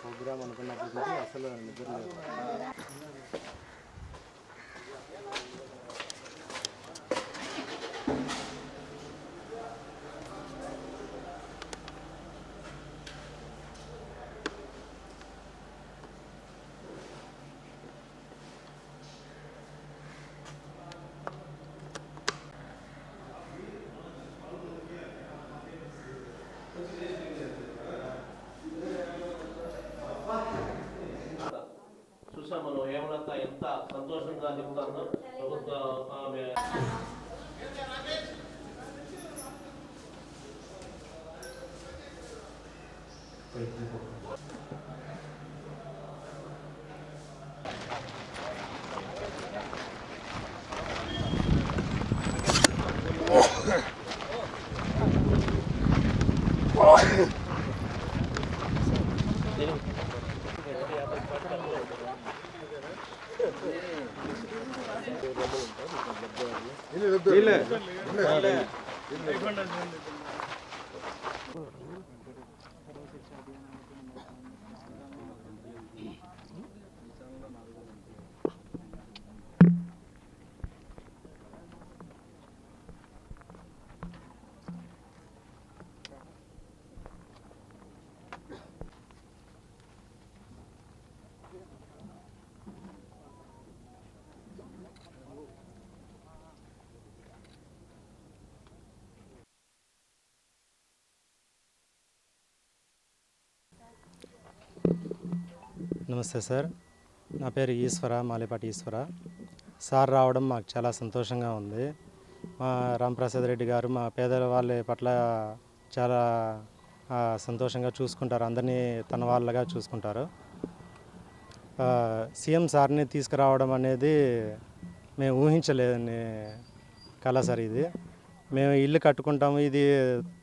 Programme అనుకున్నప్పుడు అసలు నిద్ర లేదు. మనం ఏమన్నా ఎంత సంతోషంగా చెప్తాను ప్రభుత్వ ఆమె இல்ல இல்ல నమస్తే సార్. నా పేరు ఈశ్వర మాలేపాటి ఈశ్వర. సార్ రావడం మాకు చాలా సంతోషంగా ఉంది. మా రామప్రసాద్ రెడ్డి గారు మా పేదల వాళ్ళ పట్ల చాలా సంతోషంగా చూసుకుంటారు. అందరినీ తన వాళ్ళగా చూసుకుంటారు. సీఎం సార్ని తీసుకురావడం అనేది మేము ఊహించలేదని కళ సార్ ఇది. మేము ఇల్లు కట్టుకుంటాము ఇది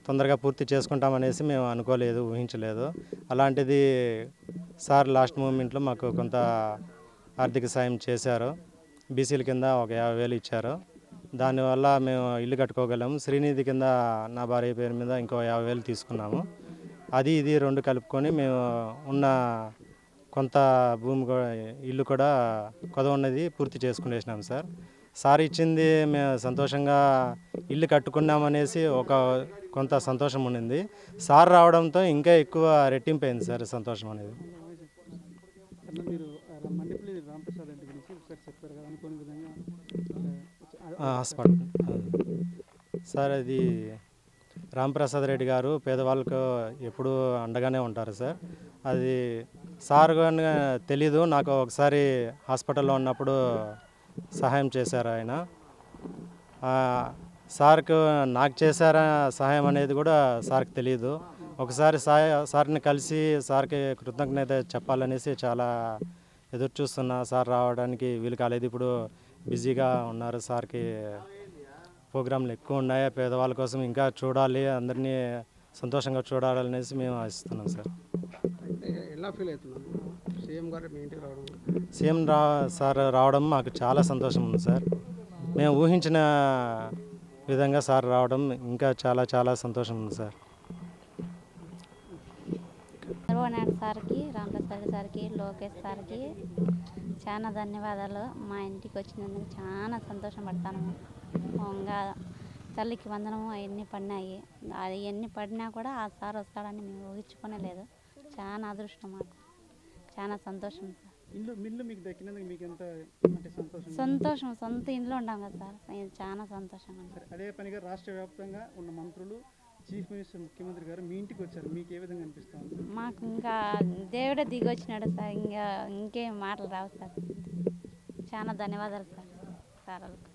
తొందరగా పూర్తి చేసుకుంటాం అనేసి మేము అనుకోలేదు ఊహించలేదు. అలాంటిది సార్ లాస్ట్ మూమెంట్లో మాకు కొంత ఆర్థిక సాయం చేశారు. బీసీల కింద ఒక యాభై వేలు ఇచ్చారు. దానివల్ల మేము ఇల్లు కట్టుకోగలము. శ్రీనిధి కింద నా భార్య పేరు మీద ఇంకో యాభై వేలు తీసుకున్నాము. అది ఇది రెండు కలుపుకొని మేము ఉన్న కొంత భూమి కూడా ఇల్లు కూడా కొదవ ఉన్నది పూర్తి చేసుకునేసినాం సార్. సార్ ఇచ్చింది మేము సంతోషంగా ఇల్లు కట్టుకున్నామనేసి ఒక కొంత సంతోషం ఉండింది సార్ రావడంతో ఇంకా ఎక్కువ రెట్టింపైంది సార్ సంతోషం అనేది. హాస్పిటల్. సార్ అది రాంప్రసాద్ రెడ్డి గారు పేదవాళ్ళకు ఎప్పుడూ అండగానే ఉంటారు సార్. అది సార్ తెలీదు. నాకు ఒకసారి హాస్పిటల్లో ఉన్నప్పుడు సహాయం చేశారు ఆయన. సార్కు నాకు చేశారా సహాయం అనేది కూడా సార్కి తెలియదు ఒకసారి సాయ సార్ని కలిసి సార్కి కృతజ్ఞత చెప్పాలనేసి చాలా ఎదురు చూస్తున్నా. సార్ రావడానికి వీలు కాలేదు. ఇప్పుడు బిజీగా ఉన్నారు. సార్కి ప్రోగ్రాంలు ఎక్కువ ఉన్నాయి. పేదవాళ్ళ కోసం ఇంకా చూడాలి. అందరినీ సంతోషంగా చూడాలనేసి మేము ఆశిస్తున్నాం సార్. ఎలా ఫీల్ అవుతున్నాను సీఎం గారు మీ ఇంటికి రావడం. సీఎం రా సార్ రావడం మాకు చాలా సంతోషం ఉంది సార్. మేము ఊహించిన విధంగా సార్ రావడం ఇంకా చాలా చాలా సంతోషం ఉంది సార్. చంద్రబాబు నాయుడు సార్కి రామప్రసాద్ సార్కి లోకేష్ సార్కి చాలా ధన్యవాదాలు. మా ఇంటికి వచ్చినందుకు చాలా సంతోషం పడతాను. ఇంకా తల్లికి వందనము అవన్నీ పడినాయి. అది ఎన్ని పడినా కూడా ఆ సార్ వస్తాడని మేము ఊహించుకునే లేదు. చాలా అదృష్టం మాకు. చాలా సంతోషం సార్. ఇల్లు మిల్లు మీకు దక్కినందుకు మీకు ఎంత అంటే సంతోషం? సంతోషం సొంత ఇంట్లో ఉంటాం కదా సార్. చాలా సరే అదే పనిగా రాష్ట్ర వ్యాప్తంగా ఉన్న మంత్రులు చీఫ్ మినిస్టర్ ముఖ్యమంత్రి గారు మీ ఇంటికి వచ్చారు. మీకు ఏ విధంగా అనిపిస్తుంది మాకు ఇంకా దేవుడే దిగి వచ్చినాడు సార్. ఇంకా ఇంకేం మాటలు రావు సార్. చాలా ధన్యవాదాలు సార్. సార్ వాళ్ళకి